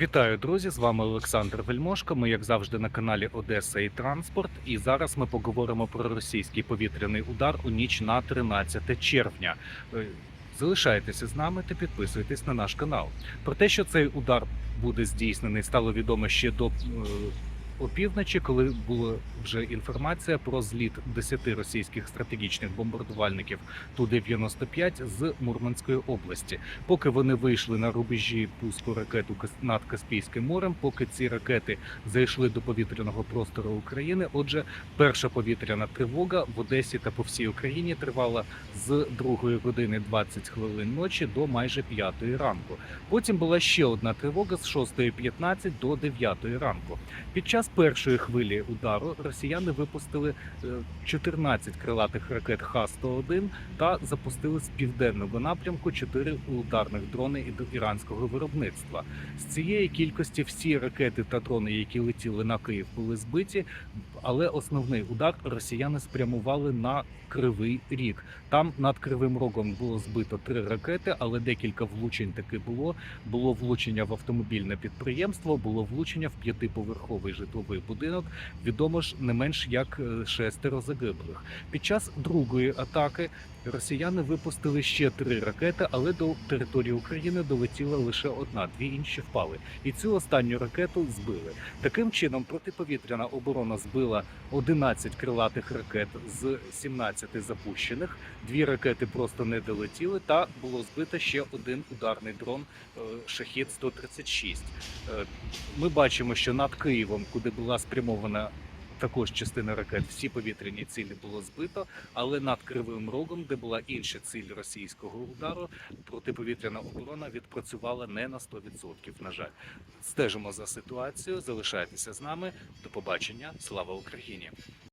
Вітаю, друзі! З вами Олександр Вельмошко. Ми, як завжди, на каналі Одеса і Транспорт. І зараз ми поговоримо про російський повітряний удар у ніч на 13 червня. Е, Залишайтеся з нами та підписуйтесь на наш канал. Про те, що цей удар буде здійснений, стало відомо ще до е, опівночі, коли була вже інформація про зліт 10 російських стратегічних бомбардувальників Ту-95 з Мурманської області. Поки вони вийшли на рубежі пуску ракет у над Каспійським морем, поки ці ракети зайшли до повітряного простору України. Отже, перша повітряна тривога в Одесі та по всій Україні тривала з 2 години 20 хвилин ночі до майже 5 ранку. Потім була ще одна тривога з 6.15 до 9 ранку. Під час першої хвилі удару росіяни випустили е, 14 крилатих ракет Х-101 та запустили з південного напрямку 4 ударних дрони ід- іранського виробництва. З цієї кількості всі ракети та дрони, які летіли на Київ, були збиті. Але основний удар росіяни спрямували на Кривий Ріг. Там над Кривим Рогом було збито три ракети, але декілька влучень таки було. Було влучення в автомобільне підприємство, було влучення в п'ятиповерховий житловий будинок. Відомо ж не менш як е, шестеро загиблих. Під час другої атаки росіяни випустили ще три ракети, але до території України долетіла лише одна, дві інші впали. І цю останню ракету збили. Таким чином, протиповітряна оборона збила 11 крилатих ракет з 17 запущених. Дві ракети просто не долетіли, та було збито ще один ударний дрон е, Шахід 136 Е, Ми бачимо, що над Києвом, куди була спрямована. Також частина ракет, всі повітряні цілі було збито, але над Кривим Рогом, де була інша ціль російського удару, протиповітряна оборона відпрацювала не на 100%, На жаль, стежимо за ситуацією. Залишайтеся з нами. До побачення. Слава Україні!